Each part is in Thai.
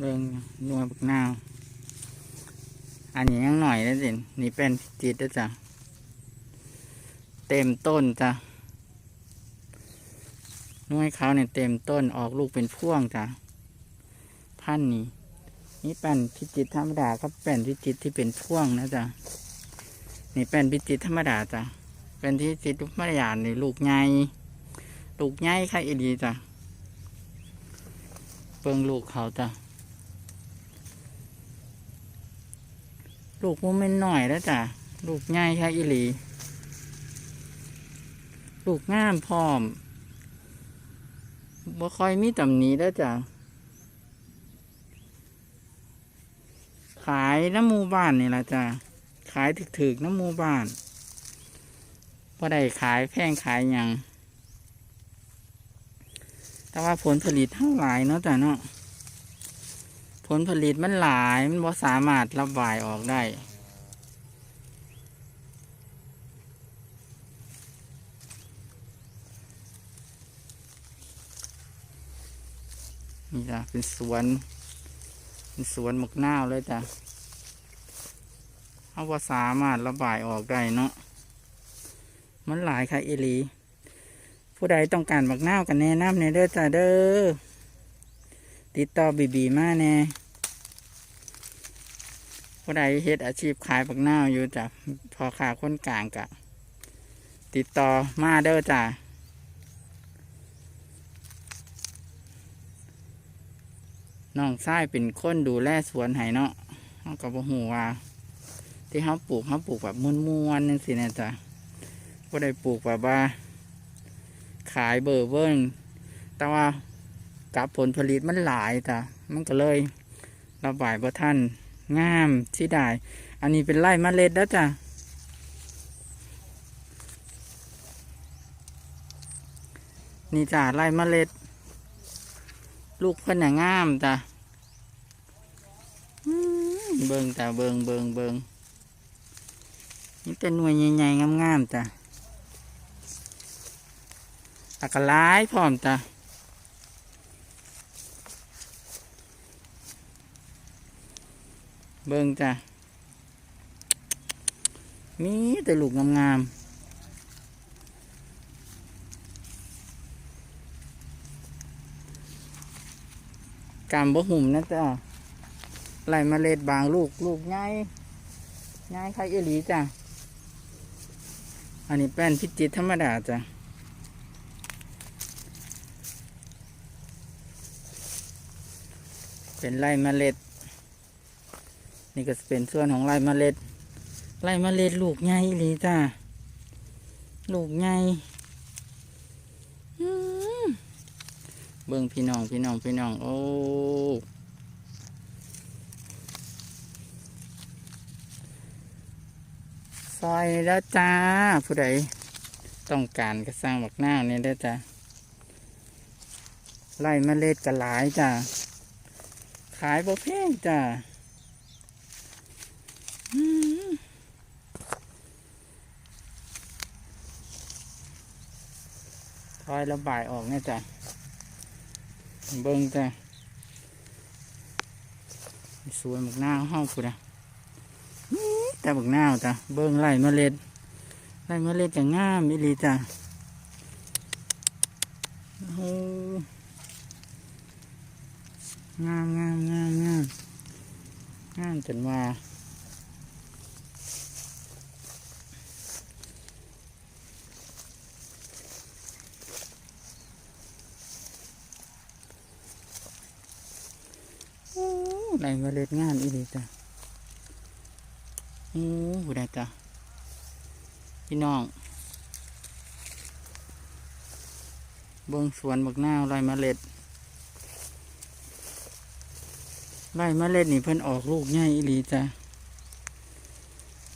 เรื่องนัวบักนาว อันนี้ยังหน่อยนะสินี่เป็นพิจิตนะจ๊ะเต็มต้นจ้ะน้วยเขาเนี่ยเต็มต้นออกลูกเป็นพ่วงจ้ะพันนี้ นี่เป็นพิจิตธรรมดาก็เป็นพิจิตที่เป็นพ่วงนะจ๊ะนี่เป็นพิจิตธรรมดาจ้ะเป็นพิจิตรธรรมดาในลูกใหญ่ลูกใหญ่ค่ะอีดีจ้ะเปิงลูกเขาจ้ะ ลูกมันไม่น้อยแล้วจ้ะ ลูกง่ายค่ะอีหลี ลูกงามพร้อมบ่ค่อยมีตำหนี้แล้วจ้ะ ขายน้ำมูบ้านนี่ละจ้ะ ขายถึกๆน้ำมูบ้านพอได้ขายแพงขายยัง แต่ว่าผลผลิตเท่าไหลายเนาะจ้ะเนาะ ผลผลิตมันหลาย มันบ่สามารถระบายออกได้ นี่จ้ะเป็นสวน เป็นสวนหมกนาวเลยจ้ะเอาบ่สามารถระบายออกได้เนาะ มันหลายค่ะเอลี ผู้ใดต้องการหมักนาวกันแนะนำในเด้อจ้ะเด้อ ติดต่อบีบีมาแน่ผู้ใดเฮ็ดอาชีพขายบักนาอยู่จ้ะพอขาคนกลางกะ ติดต่อมาเด้อจ้ะน้องชายเป็นคนดูแลสวนไห้เนาะเขาก็บ่ฮู้ว่า ที่เขาปลูกเขาปลูกแบบม้วนๆนั่นสินะจ้ะผู้ใดปลูกแบบว่า ขายเบอร์เบิ้งแต่ว่า กับผลผลิตมันหลายจ้ะมันก็เลยระบายบ่ท่านงามที่ได้ อันนี้เป็นไร่มเมล็ดแล้วจ้ะนี่จ้ะไร่มเมล็ด ลูกเพิ่นน่ะงามจ้ะเบิงจ้ะเบิงเบิงเบิงนี่เป็นหน่วยใหญ่ๆงามๆจ้ะอักร้ายพร้อมจ้ะ เบิ่งจ้ะมีแต่ลูกงามๆกำบ่หุ่มนะจ้ะไหลเมล็ดบางลูกลูกง่ายง่ายค่เอลีจ้ะอันนี้แป้นพิจิตรธรรมดาจ้ะเป็นไร่เมล็ด นี่ก็จะเป็นส่วนของไร่เมล็ดไร่เมล็ดลูกใหญ่อีหลีจ้าลูกใหญ่อื้อเบิ่งพี่น้องพี่น้องพี่น้องโอ้ซอยแล้วจ้า ผู้ใดต้องการก็สร้างบักหน้าวนี่ได้จ้าไร่เมล็ดก็หลายจ้าขายบ่แพงจ้า อืม คอยระบายออกเนี่ยจ้ะเบิ้งจ้ะสวยหมกหน้าห้องกูนะอื้อแต่หมกหน้าจ้ะเบิ้งไล่เมล็ดไล่เมล็ดจะงามอีลีจ้ะโอ้งามงามงามงามงามจนว่า ได้เมล็ดงานอีดีจ้ะโอ้โหได้จ้ะพี่น้องเบิ่งสวนบักนาไรเมล็ดไรเมล็ดนี่เพิ่นออกลูกใหญ่อีหลีจ้ะ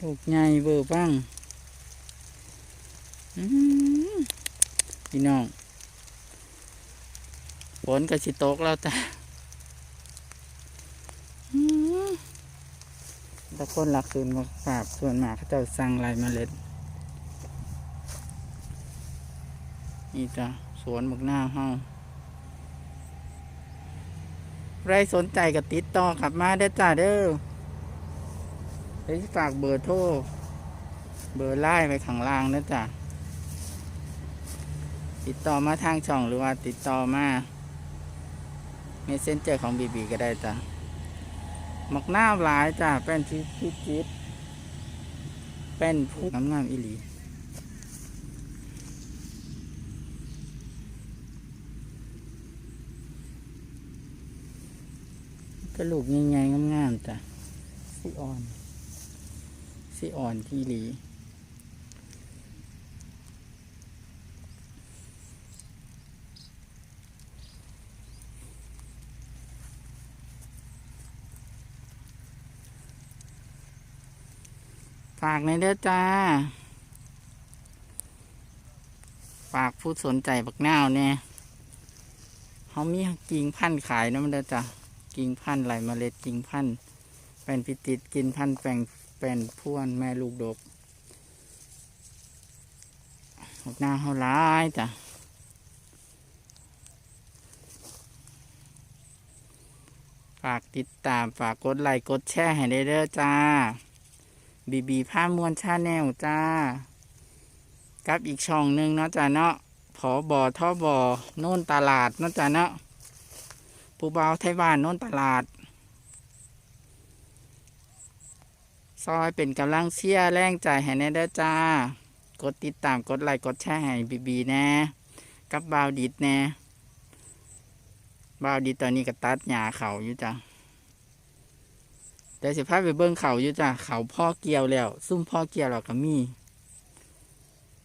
ลูกใหญ่เบอร์บ้างอือพี่น้องฝนก็สิตกแล้วจ้ะ อืม แต่คนหลักศูนย์มาฝากส่วนมากเขาเจ้าสั่งไรเมล็ด นี่จ้ะสวนบักหน้าเฮาใครสนใจก็ติดต่อกลับมาได้จ้าเด้อเดี๋ยวฝากเบอร์โทร เบอร์ไล่ไปข้างล่างนะจ้ะติดต่อมาทางช่องหรือว่าติดต่อมาเมสเซนเจอร์ของบีบีก็ได้จ้ะ หมักหน้าหลายจ้ะเป็นที่พิจิตรเป็นผู้งามงามอิลีกระลูกใหญ่ๆงามๆจ้ะสีอ่อนสีอ่อนที่หลี ฝากในเด้อจ้า ฝากผู้สนใจบักนาวเนี่ยเขามีกิ่งพันธุ์ขายนะมันเด้อจ้ะกิ่งพันธุ์ไหลเมล็ดกิ่งพันธุ์เป็นพิติดกินพันธุ์แปลงเป็นพ่วนแม่ลูกดกออกหน้าเขาร้ายจ้ะฝากติดตามฝากกดไลค์กดแชร์ให้ได้เด้อจ้า บีบีผ้ามวลชาแนลจ้า กับอีกช่องหนึ่งเนาะจ้าเนาะผอบอท่อบอโน่นตลาดเนาะจ้าเนาะผู้เบาไทยบ้านโน้นตลาด ซอยเป็นกำลังเชียร์แรงใจให้แน่เด้จ้า กดติดตามกดไลค์กดแชร์ให้บีบีแน่กับบาวดิดแน่บาวดิดตอนนี้ก็ตัดหญ้าเขาอยู่จ้ แต่สิพาไปเบิ้งเขาอยู่จ้ะเขาพ่อเกียวแล้ว ซุ่มพ่อเกียวแล้วก็มี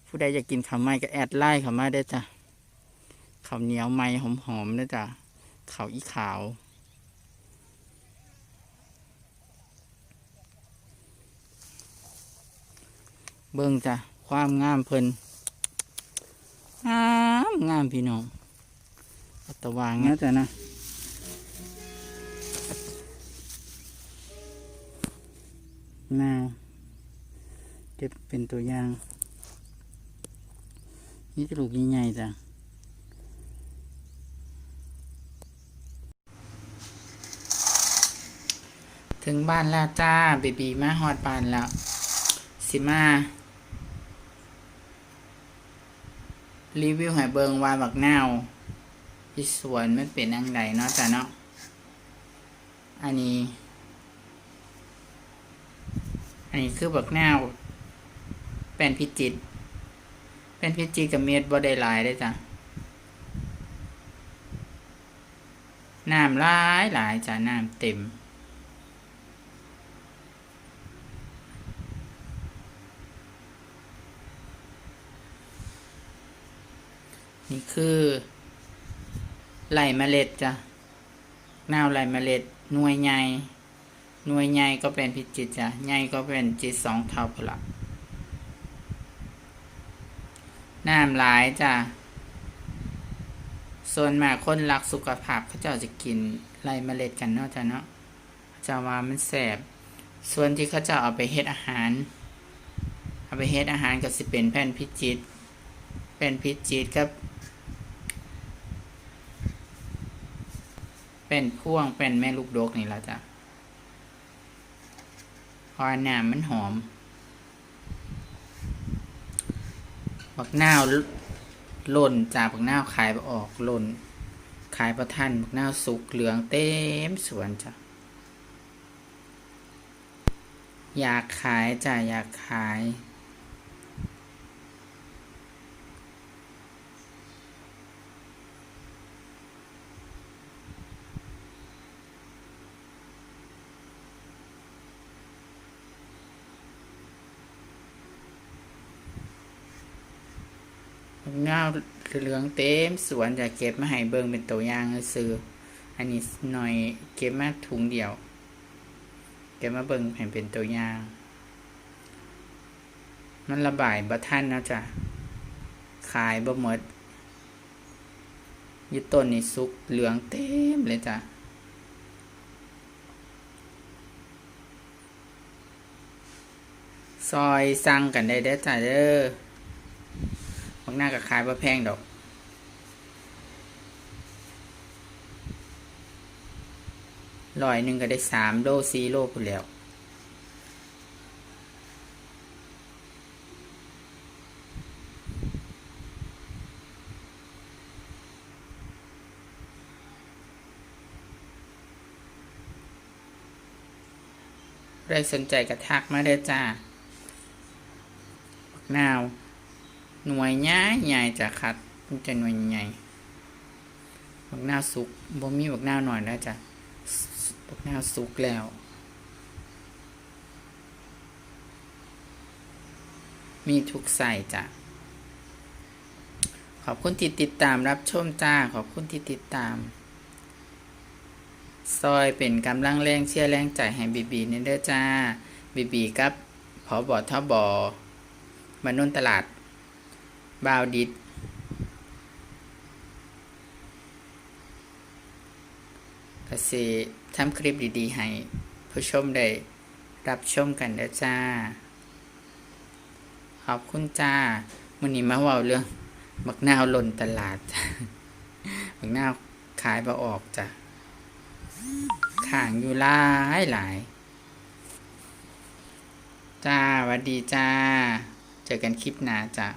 ผู้ใดอยากกินข้าวไม้ก็แอดไล่เขาไมาได้จ้ะข้าวเหนียวไม้หอมๆนะจ้ะเขาอีขาวเบิ่งจ้ะ ความงามเพลินงามงามพี่น้องอตะวางนะจ้ะนะ นาวเก็บเป็นตัวอย่าง นี่จะลูกใหญ่ๆจ้ะถึงบ้านแล้วจ้าเบบีมาฮอดบ้านแล้ว สิมา รีวิวให้เบิงว่าบักนาวที่สวนไมันเป็นอังไดเนาะจ้ะเนาะอันนี้ อันนี้คือบักนวเป็นพิจิตเป็นพิจิตรกับเม็ดบ่ได้หลายเลยจ้ะน้ำหลายหลายจ้ะน้ำเต็มนี่คือไหลเมล็ดจ้ะนาวไหลเมล็ดหน่วยใหญ่ หน่วยใหญ่ก็เป็นพิจิตจ้ะใหญ่ก็เป็นจิตสองเท่าพละน้ำหลายจ้ะส่วนมากคนรักสุขภาพเขาเจ้าจะกินไหลเมล็ดกันเนาะจ้ะเนาะจะว่ามันแสบ ส่วนที่เขาจะเอาไปเฮ็ดอาหาร เอาไปเฮ็ดอาหารก็สิเป็นแผ่นพิจิตเป็นพิจิตรครับเป็นพ่วงเป็นแม่ลูกดกนี่ละจ้ะ พราะน้ำมันหอม บักนาวล่นจากบักนาวขายบ่ออกล่น ขายประทันบักนาวสุกเหลืองเต็มสวนจ้ะ อยากขายจ้ะอยากขาย งาเหลืองเต็มสวนจะเก็บมาให้เบิ่งเป็นตัวอย่างซื้ออันนี้หน่อยเก็บมาถุงเดียว เก็บมาเบิ่งให้เป็นตัวอย่าง มันระบายบ่ทันนะจ้ะขายบ่หมดยี่ต้นนี่สุกเหลืองเต็มเลยจ้ะซอยสั่งกันได้เด้อจ้ะเด้อ หน้าก็ขายบ่าแพงดอกร้อยหนึ่งก็ได้สามโลสี่โลพุ่นแล้วใครสนใจก็ทักมาเด้จ้าบักนาว หน่วยใหญ่ใหญ่จะคัดมันจะหน่วยใหญ่บักหน้าสุกบ่มีบักหน้าหน่อยแล้วจ้ะบักหน้าสุกแล้ว มีทุกใส่จ้ะขอบคุณที่ติดตามรับชมจ้า ขอบคุณที่ติดตาม ซอยเป็นกำลังแรงเชียร์แรงใจให้บีบีนี่เด้อจ้า บีบีกับพอบอทบอมานนตลาด บาวดิดกสิทำคลิปดีๆ ให้ผู้ชมได้รับชมกันเด้อจ้า ขอบคุณจ้าวันนี้มาว่าเรื่องบักนาวหล่นตลาดบักนาวขายบ่ออกจ้ะข่างอยู่หลายหลาย จ้าวัดดีจ้า เจอกันคลิปหน้าจ้า